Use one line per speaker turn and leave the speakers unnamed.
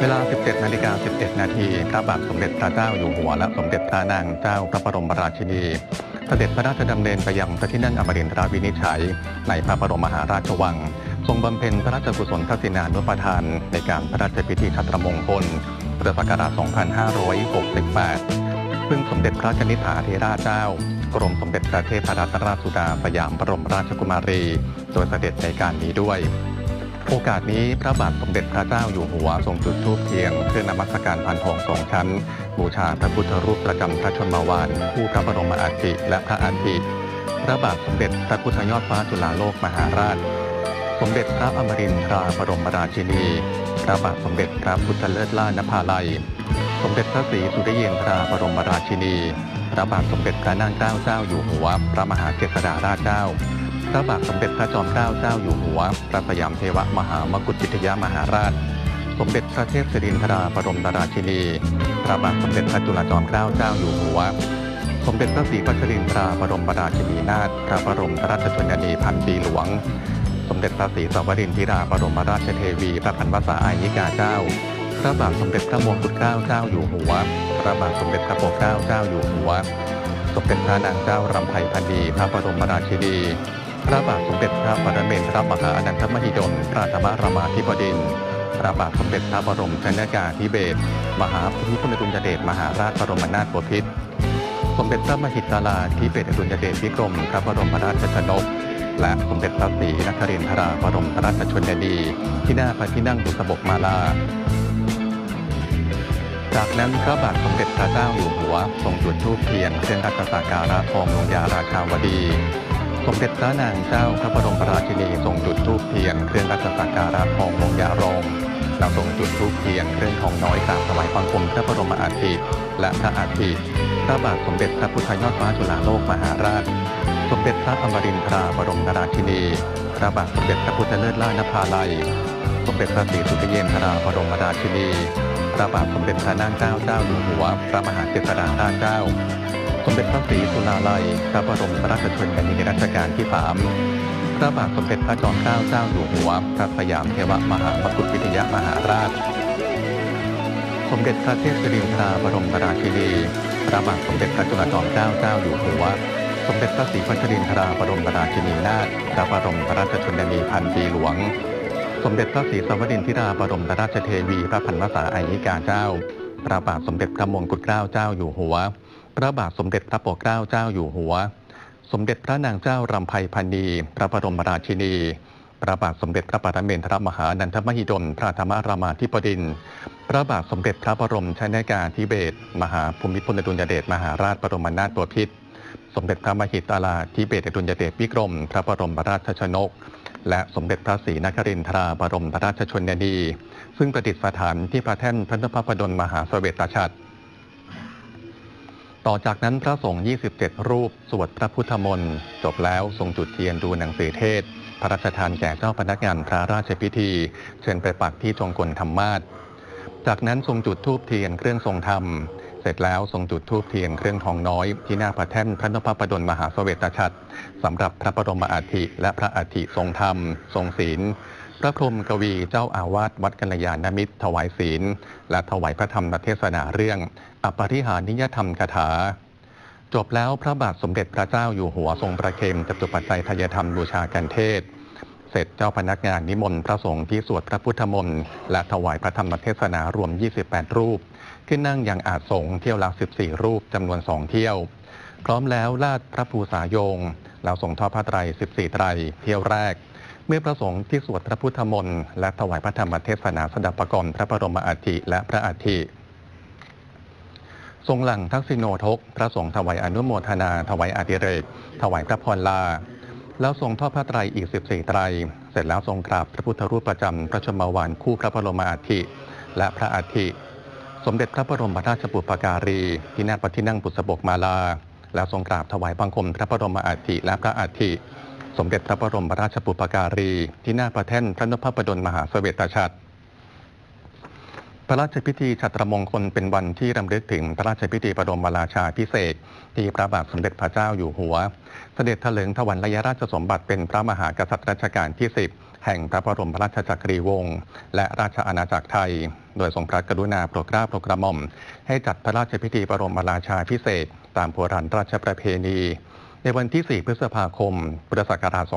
เวลา 17 นาฬิกา 11 นาทีพระบาทสมเด็จพระเจ้าอยู่หัว และสมเด็จพระนางเจ้าพระบรมราชินี เสด็จพระราชดำเนินไปยังพระที่นั่งอมรินทราวินิจฉัย ในพระบรมมหาราชวัง ทรงบำเพ็ญพระราชกุศลทักษิณานุปทาน ในการพระราชพิธีชัตรมงคลพุทธศักราช 2568 ซึ่งสมเด็จพระกนิษฐาธิราชเจ้ากรมสมเด็จพระเทพรัตนราชสุดาสยามบรมราชกุมารี โดยเสด็จในการนี้ด้วย โอกาสนี้พระบาทสมเด็จพระเจ้าอยู่หัวทรงจุดธูปเทียนเครื่อนมัสการพันทองสองชั้น บูชาพระพุทธรูปประจำพระชนมวานคู่พระบรมอาทิและพระอาทิพระบาทสมเด็จพระพุทธยอดฟ้าจุฬาโลกมหาราช สมเด็จพระอมรินทราบรมราชินี พระบาทสมเด็จพระพุทธเลิศล่านภาลัย สมเด็จพระศรีสุริยนทราบรมราชินี พระบาทสมเด็จพระนางเจ้าเจ้าอยู่หัว พระมหาเจษฎาราชเจ้า ระบาทสมเด็จพระจอมเกล้าเจ้าอยู่หัว พระสยามเทวมหามกุฏจิตยามหาราช สมเด็จพระเทพสิรินทราบรมราชินี พระบาทสมเด็จพระจุลจอมเกล้าเจ้าอยู่หัว สมเด็จพระศรีพัชรินทราบรมราชินีนาถ พระบรมราชชนนีพันปีหลวง สมเด็จพระศรีสวรินทราบรมราชเทวี พระพันวษาอายิกาเจ้า พระบาทสมเด็จพระมงกุฎเกล้าเจ้าอยู่หัว พระบาทสมเด็จพระปกเกล้าเจ้าอยู่หัวสมเด็จพระนางเจ้ารำไพพันธีพระบรมราชินี พระบาทสมเด็จพระปรเมนทรมหาอนันทมหิดลพระธรรมรามาธิบดินพระบาทสมเด็จพระบรมชนากาธิเบศรมหาภูมิพลอดุลยเดชมหาราชบรมนาถบพิตรสมเด็จพระมหิตลาธิเบศรอดุลยเดชวิกรมพระบรมราชชนก และสมเด็จพระศรีนครินทราบรมราชชนนี ที่หน้าพระที่นั่งบุษบกมาลา จากนั้นพระบาทสมเด็จพระเจ้าอยู่หัวทรงจุดธูปเทียนเครื่องรัชสักการะทองลงยาราชาวดี สมเด็จพระนางเจ้าพระบรมราชินีทรงจุดธูปเทียนเครื่องรัชสักการะทองลงยารงแล้วทรงจุดธูปเทียนเครื่องทองน้อยกราบถวายบังคมพระบรมอาทิและพระอาทิพระบาทสมเด็จพระพุทธยอดฟ้าจุฬาโลกมหาราช สมเด็จพระอมรินทราบรมราชินี พระบาทสมเด็จพระพุทธเลิศล่านภาลัย สมเด็จพระศรีสุริเยนทราบรมราชินี พระบาทสมเด็จพระนางเจ้าเจ้าอยู่หัว พระมหาเจษฎาธิราชเจ้า สมเด็จพระศรีสุราลัยพระบรมราชชนนีในรัชกาลที่สามพระบาทสมเด็จพระจอมเกล้าเจ้าอยู่หัว พระสยามเทวมหามกุฏวิทยามหาราช สมเด็จพระเทพสิรินทราบรมราชินี พระบาทสมเด็จพระจุลจอมเกล้าเจ้าอยู่หัว สมเด็จพระศรีพัชรินทราบรมราชินีนาถ พระบรมราชชนนีพันปีหลวง สมเด็จพระศรีสวรินทราบรมราชเทวี พระพันวษาอายิกาเจ้า พระบาทสมเด็จพระมงกุฎเกล้าเจ้าอยู่หัว พระบาทสมเด็จพระปกเกล้าเจ้าอยู่หัว สมเด็จพระนางเจ้ารำไพพันนีพระบรมราชินีพระบาทสมเด็จพระปรเมนทรมหานันทมหิดลพระธรรมรามาธิบดิน พระบาทสมเด็จพระบรมชนากาธิเบศรมหาภูมิพลอดุลยเดชมหาราชบรมนาถบพิตรสมเด็จพระมหิตลาธิเบศรอดุลยเดชวิกรม พระบรมราชชนก และสมเด็จพระศรีนครินทราบรมราชชนนี ซึ่งประดิษฐานที่พระแท่นพระนพพดลมหาเสวตฉัตร ต่อจากนั้นพระสงฆ์ 27 รูป สวดพระพุทธมนต์ จบแล้วทรงจุดเทียนดูหนังสือเทศ พระราชทานแก่เจ้าพนักงานพระราชพิธี เชิญไปปักที่จงกลธรรมาสจากนั้นทรงจุดธูปเทียนเครื่องทรงธรรม เสร็จแล้วทรงจุดธูปเทียนเครื่องทองน้อย ที่หน้าพระแท่นพระนพพดลมหาเสวตฉัตรสำหรับพระบรมอาทิและพระอาทิทรงธรรม ทรงศีลพระพรมกวีเจ้าอาวาสวัดกัลยาณมิตร ถวายศีล และถวายพระธรรมเทศนาเรื่อง อปริหานิยธรรมคาถา จบแล้วพระบาทสมเด็จพระเจ้าอยู่หัวทรงประเคนจตุปัจจัยทายธรรมบูชากันเทศ เสร็จเจ้าพนักงานนิมนต์พระสงฆ์ที่สวดพระพุทธมนต์และถวายพระธรรมเทศนารวม 28 รูปขึ้นนั่งอย่างอาจสงเที่ยวละ14 รูปจำนวน2เที่ยว พร้อมแล้วลาดพระภูษาโยง แล้วส่งทอดพระไตร 14 ไตรเที่ยวแรกเมื่อพระสงฆ์ที่สวดพระพุทธมนต์และถวายพระธรรมเทศนาสดับประกรณ์พระบรมอาทิและพระอาทิ ทรงหลังทักษิโนทก พระสงฆ์ถวายอนุโมทนา ถวายอาติเรก ถวายพระพรลา แล้วทรงทอดพระไตรอีก 14 ไตร เสร็จแล้วทรงกราบพระพุทธรูปประจำพระชมวานคู่พระบรมอาทิและพระอาทิสมเด็จพระบรมราชบุปการีที่หน้าพระที่นั่งบุษบกมาลา แล้วทรงกราบถวายบังคมพระบรมอาทิและพระอาทิสมเด็จพระบรมราชบุปการีที่หน้าพระแท่นพระนพพดลมหาเสวตฉัต พระราชพิธีชัตรมงคลเป็นวันที่รำลึกถึงพระราชพิธีบระดมราชาพิเศษ ที่พระบาทสมเด็จพระเจ้าอยู่หัว เสด็จถลิงถวันรยราชสมบัติเป็นพระมหากษัตริย์รัชกาลที่ 10 แห่งพระบรมราชจักรีวงศ์และราชอาณาจักรไทย โดยทรงพระกรุณาโปรดเกล้าโปรดกระหม่อม ให้จัดพระราชพิธีบระดมราชาพิเศษ ตามโบราณราชประเพณี ในวันที่ 4 พฤษภาคม พุทธศักราช 2562